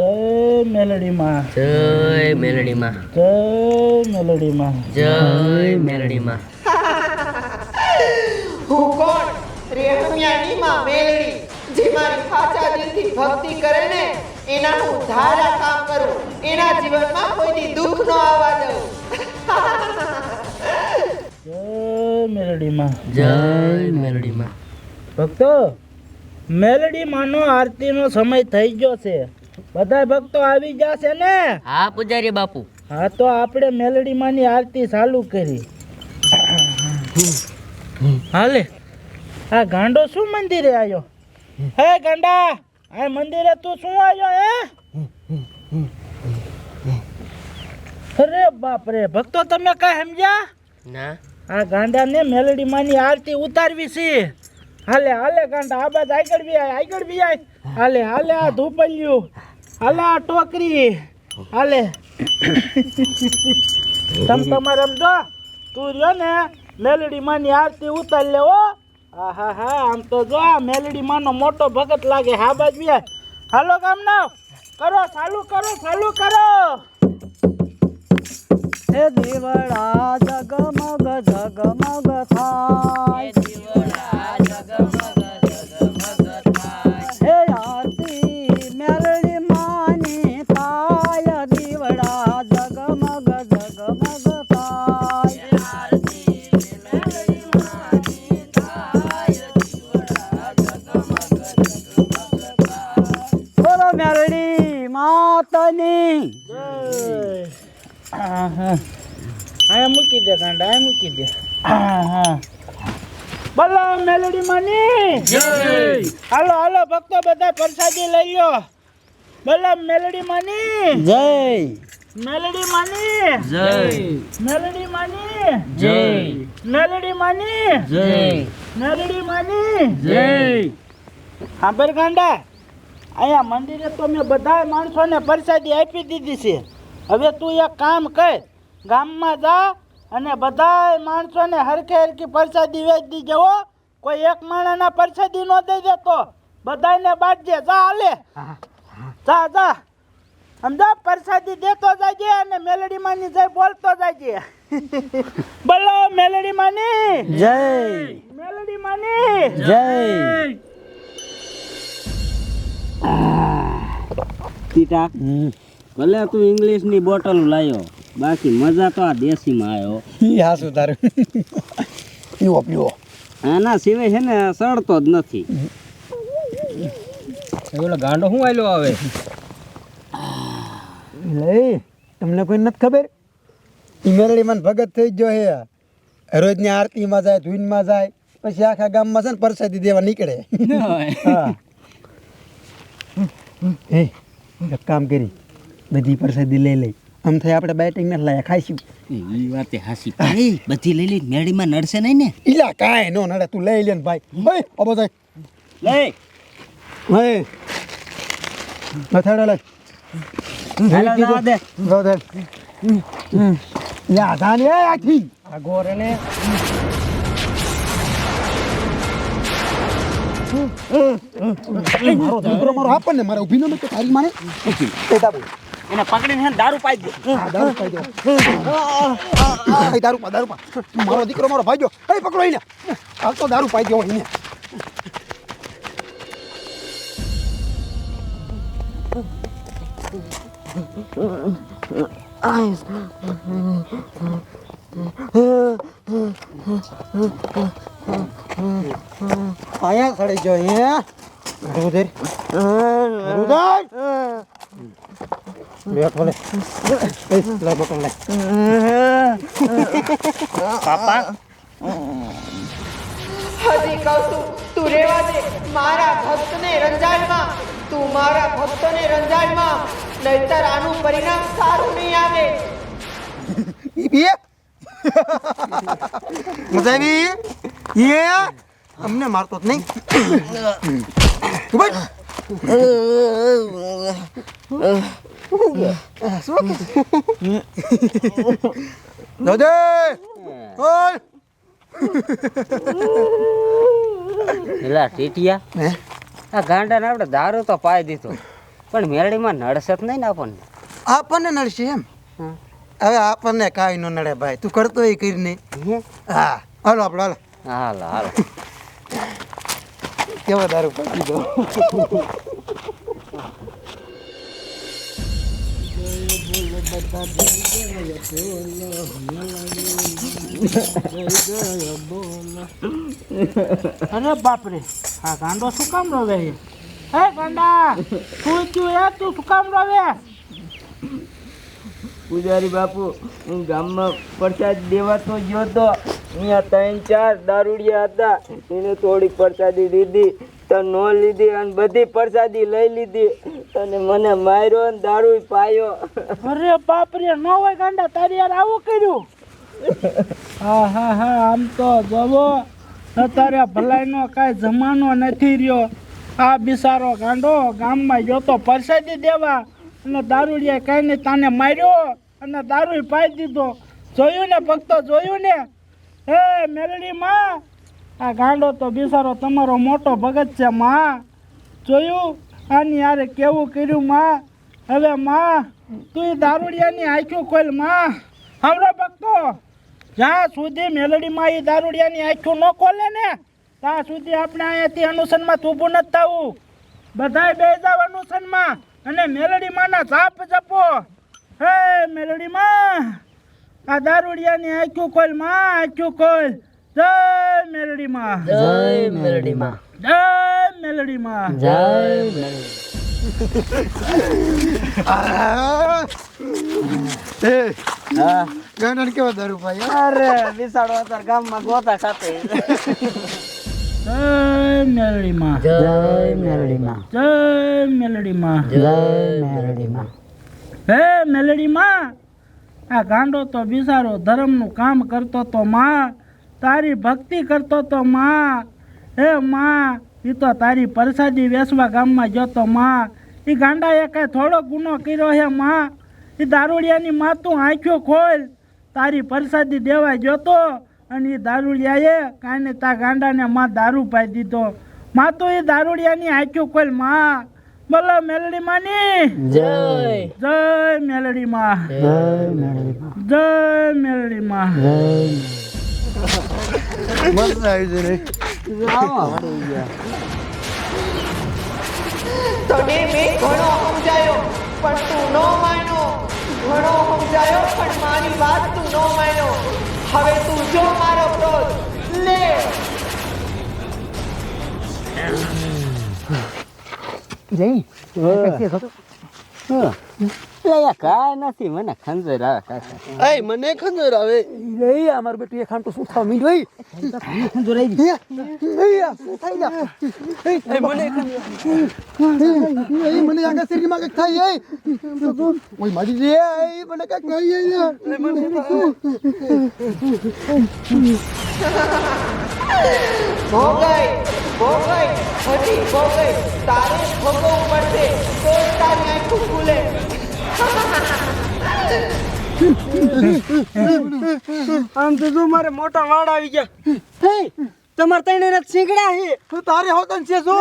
જય મેલડીમાં. જય મેલડીમાં. જય મેલડીમાં. જય મેલડીમાં. હું કોણ? રેણુયાની મેલડી જે મારી સાચા દિલથી ભક્તિ કરે ને એના હું ધારા કામ કરું. એના જીવનમાં કોઈની દુઃખ ન આવવા દઉં. જય મેલડીમાં. જય મેલડીમાં. ભક્તો મેલડી માનો આરતીનો સમય થઈ ગયો છે. બધા ભક્તો આવી જશે ને? હા પૂજારી બાપુ. હા તો આપણે મેલડી માની આરતી ચાલુ કરી. હાલે. આ ગાંડો શું મંદિરે આવ્યો હે ગાંડા આ મંદિરે તું શું આવ્યો હે? અરે બાપ રે ભક્તો તમે કઈ સમજ્યા? ના. આ ગાંડાને મેલડી માની આરતી ઉતારવી છે. હાલે હાલે ગાંડા આ બાજ આગળ બી આય આગળ બી આય હાલે હાલે આ ધૂપલિયું. હાલે આ ટોકરી. હાલે. તમ તમારે સમજો તું રહ્યો ને, મેલડી માની આરતી ઉતારી લેવો હા. હા હા, આમ તો જો, આ મેલડી માનો મોટો ભગત લાગે હા બાજુ હાલો ગામના, કરો, ચાલુ કરો ચાલુ કરો. હે દેવડા જગમગ જગમગ થાય. હે અહીંયા મૂકી દે ગાંડા અહીંયા મૂકી દે. હા બોલો મેલડી માની. હાલો હાલો ભક્તો બધા પ્રસાદી લઈ લો. બોલો મેલડી માની. જય. મેલડી માની. જય. મેલડી માની. જય. મેલડી માની. જય. મેલડી માની. જય. સાંભળ ગાંડા અહીંયા મંદિરે તો મેં બધા માણસોને પ્રસાદી આપી દીધી છે. હવે તું એક કામ કર ગામમાં જા અને બધા માણસોને હરખે હરખી પ્રસાદી વેચી જવો હો. કોઈ એક માણસના પ્રસાદી ન દઈ દેતો. બધાને બાટજે જા હાલે. જા જા. સમજા? પ્રસાદી દેતો જાજે અને મેલડી માની જય બોલતો જાજે. બોલો મેલડી માની જય. મેલડી માની જય. ટીટા ભલે તું ઇંગ્લિશની બોટલ લાયો. બાકી મજા તો આ દેશીમાં આવ્યો ઈ હાસુ તારું પીવો પીવો. આના સિવાય છે ને સડતો જ નથી. ઓલો ગાંડો શું આવેલો આવે? લઈ તમને કોઈ નથી ખબર? ઈ મેરડી ભગત થઈ ગયો હે રોજની આરતીમાં જાય ધૂનમાં જાય પછી આખા ગામમાં છે ને પ્રસાદી દેવા નીકળે. હા. હે એક કામ કરી બધી પ્રસાદી લઈ લઈ. આમ થાય આપણે બેટિંગ નથી લાયા ખાઈશું. એ વાત હાસી ભાઈ. બધી લઈ લઈ મેળીમાં નડશે નહીં ને? ઈલા કાંઈ નો નડે તું લઈ લે ને ભાઈ. ઓય અબો જાય. લઈ. હે મથાડો લઈ. મારો ઊભી ન તારી માને. એને પકડીને દારૂ પાઈ દો દારૂ પાઈ દો દારૂ પા દારૂ પા મારો દીકરો મારો ભાઈ એ પકડો એને આ તો દારૂ પાઈ દો એને આયા સડી ગયો અહીંયા રુદર રુદર લે બોલે એ લે બોટલ લે હજી કહું છું તું રેવા દે. મારા ભક્તને રંજાડમાં તું મારા ભક્તોને રંજાડમાં નહીતર આનું પરિણામ સારું નહીં આવે. મજા આવી એ અમને મારતો જ નહીં. ઊભા. શું દાદે ઓય એલા ટીટિયા આ ગાંડાને આપણે દારૂ તો પાઈ દીધો. પણ મેળડીમાં નડશે જ નહીં ને આપણને. આપણને નડશે એમ. હવે આપણને કાંઈ ન નડે ભાઈ. તું કરતો એ કરીને. હે? હા. હાલો આપણે હાલો. હાલો હાલો. કેવો દારૂ અરે બાપરે, આ ગાંડો શું કામ રવે હે ગાંડા, તું થયું હે? તું શું કામ રવે? પૂજારી બાપુ, હું ગામમાં પ્રસાદ દેવા તો ગયો તો અહીંયા ત્રણ, ચાર દારૂડિયા હતા. એને થોડીક પ્રસાદી દીધી તો ન લીધી અને બધી પ્રસાદી લઈ લીધી. અને મને માર્યો ને દારૂ પાયો. અરે બાપ રે, ન હોય ગાંડા, તારી યાર આવું કર્યું. હા હા હા, આમ તો જવો. અત્યારે ભલાઈનો કાંઈ જમાનો નથી રહ્યો. આ બિસારો ગાંડો ગામમાં ગયો તો પરસાદી દેવા અને દારૂડિયા કાંઈ નહીં તાને માર્યો અને દારૂ પાઈ દીધો. જોયું ને ભક્તો, જોયું ને? હે મેલડી માં. આ ગાંડો તો બિસારો તમારો મોટો ભગત છે, માં. જોયું? આની યારે કેવું કર્યું માં? હવે માં, તું એ દારૂડિયાની આંખ્યું ખોલમાં. હમરો ભક્તો, જ્યાં સુધી મેલડીમાં એ દારૂડિયાની આંખ્યું ન ખોલે ને, ત્યાં સુધી આપણે અહીંયાથી અનુસનમાં ઊભું નથી થવું. બધાય બે જાવ અનુસનમાં અને મેલડીમાંના જાપ જપો. હે મેલડીમાં, આ દારૂડિયાની આંખ્યું ખોલમાં આંખ્યું ખોલ. જય મેલડીમાં. જય મેરડીમાં જય મેલડીમાં. જય મેરડી આ. એ ગાંડાને કેવો દારૂ ભાઈ અરે વિસાડો ગામમાં ગોતા સાથે. જય મેલડીમાં. જય મેરડીમાં જય મેલડીમાં. જય મેરડીમાં હે મેલડીમાં આ ગાંડો તો બિચારો ધર્મનું કામ કરતો તો માં તારી ભક્તિ કરતો તો માં. હે માં એ તો તારી પ્રસાદી વેસવા ગામમાં જતો માં. એ ગાંડાએ કાંઈ થોડો ગુનો કર્યો હે માં? એ દારૂડિયાની માં તું આંખ્યો ખોલ. તારી પ્રસાદી દેવા જતો અને એ દારૂડિયાએ કાંઈને તા ગાંડાને માં દારૂ પાઈ દીધો. માં તો એ દારૂડિયાની આંખ્યો ખોલમાં. બોલો મેલડી માની. જય. જય મેલડી માં. જય મેરડીમાં જય મેલડી માં. મસ્ત આવી છે રે તને મેં ઘણો સમજાયો પણ તું ન માન્યો. ઘણો સમજાયો પણ મારી વાત તું ન માન્યો. હવે તું જો મારો ક્રોધ લે. કાંઈ નથી મને ખંજર આવે કાકા. એ મને ખંજર આવે. એ અમાર બેટું એ તો શું થાવ મીંડ ભાઈ ખંજર આવી શું થઈ ગયા એ મને એ મને આગળ શરીરમાં કંઈક થાય એ ઓય મારી રે એ મને કંઈક થાય એ મને ભોગઈ ભોગઈ હજી ભોગાઈ તારે જ આમ તો જો મારે મોટા વાળ આવી ગયા. હે તમારે તઈને ને શીંગડા હે. તું તારે હોતન છે જો.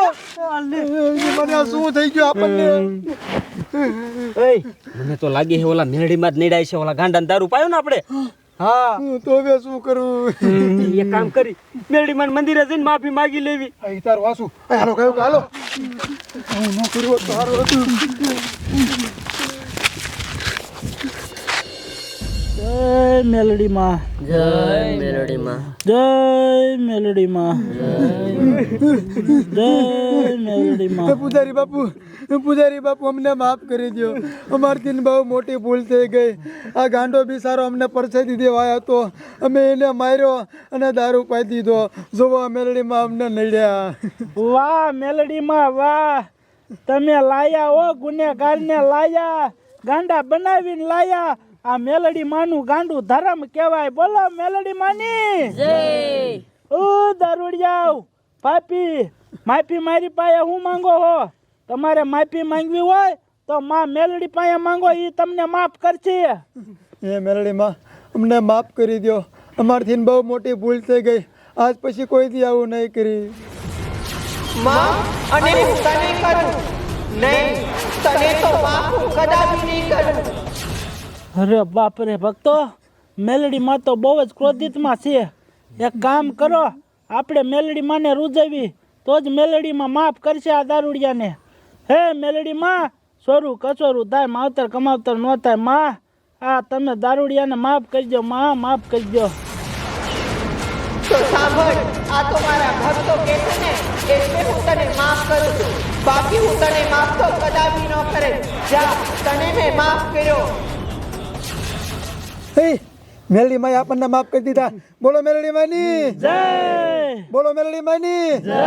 મને શું થઈ ગયું આપણને? મને તો લાગે છે ઓલા મેરડીમાં જ નીડાય છે ઓલા ગાંડા દારૂ પાયો ને આપણે. હા. તો હવે શું કરું? એક કામ કરી મેરડીમાં મંદિરે જઈને માફી માગી લેવી. અહીં તારું વાસુ. હાલો કયું હાલો. હું ન કર્યું હોત હતું. જય મેલડી માં જય મેલડીમાં. જય મેલડી માં જય મેલડી માં પૂજારી બાપુ પૂજારી બાપુ અમને માફ કરી દો અમારથી બહુ મોટી ભૂલ થઈ ગઈ. આ ગાંડો બી સારો અમને પરસાદી દેવા આવ્યો હતો. અમે એને માર્યો અને દારૂ પાઈ દીધો. જોવો મેલડીમાં અમને નડ્યા. વાહ મેલડી માં વાહ. તમે લાયા ઓ ગુનેગાર ને લાયા. ગાંડા બનાવીને લાયા. આ મેલડી માનું ગાંડું ધરમ કહેવાય. બોલો મેલડી માની. જય. ઓ દારૂડિયાઓ પાપી માફી મારી પાસે હું માંગો હો? તમારે માફી માંગવી હોય તો માં મેલડી પાસે માંગો એ તમને માફ કરશે. એ મેલડીમાં અમને માફ કરી દો અમારથી બહુ મોટી ભૂલ થઈ ગઈ. આજ પછી કોઈ દી આવું નહીં કરી? માં અને હું તને કરું. નહીં તને તો માફ કદાચ નહીં કરું. અરે બાપ રે ભક્તો મેલડીમાં તો બહુ જ ક્રોધિતમાં છે. એક કામ કરો, આપણે મેલડી ને રૂજવી, તો જ મેલડીમાં માફ કરશે આ દારૂડિયાને. હે મેલડીમાં સોરું કચોરું થાય, માવતર કમાવતર ન થાય, માં. આ તમે દારૂડિયાને માફ કરજો, માં, માફ કરજો. તો માફ કરું છું. બાકી હું તને માફ તો કદાપી ન કરે જા, તને મેં માફ કર્યો. મેલડી માએ આપણને માફ કરી દીધા. બોલો મેલડી માની. જય. બોલો મેલડી માની. જય.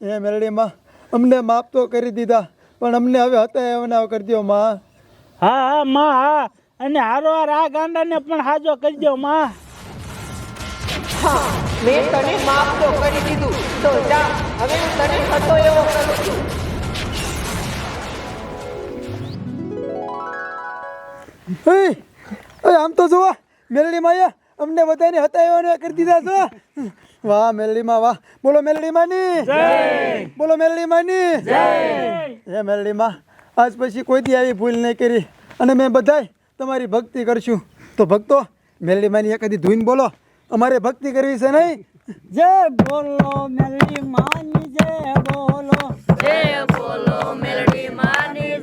એ મેલડી માં અમને માફ તો કરી દીધા પણ અમને હવે હતા એવના કરી દો માં. હા હા માં હા. અને હારો હાર આ ગાંડાને પણ હાજો કરી દો માં. હા મેં તને માફ તો કરી દીધું. તો જા હવે હું તને હતો એવો કરું છું. હે એ આમ તો જુઓ મેલડી માએ અમને બધાને હતા એવાને કરી દીધા છો. વાહ મેલડી માં વાહ. બોલો મેલડી માની બોલો મેલડી માની હે મેલડી માં આજ પછી કોઈ દી આવી ભૂલ નહીં કરી. અને મેં બધાય તમારી ભક્તિ કરશું. તો ભક્તો મેલડી માની એકાદી ધૂન બોલો. અમારે ભક્તિ કરવી છે નહીં? જય બોલો મેલડી માની જય બોલો. જય બોલો મેલડી માની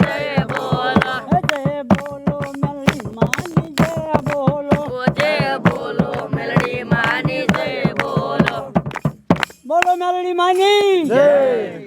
money. Yay. Yay.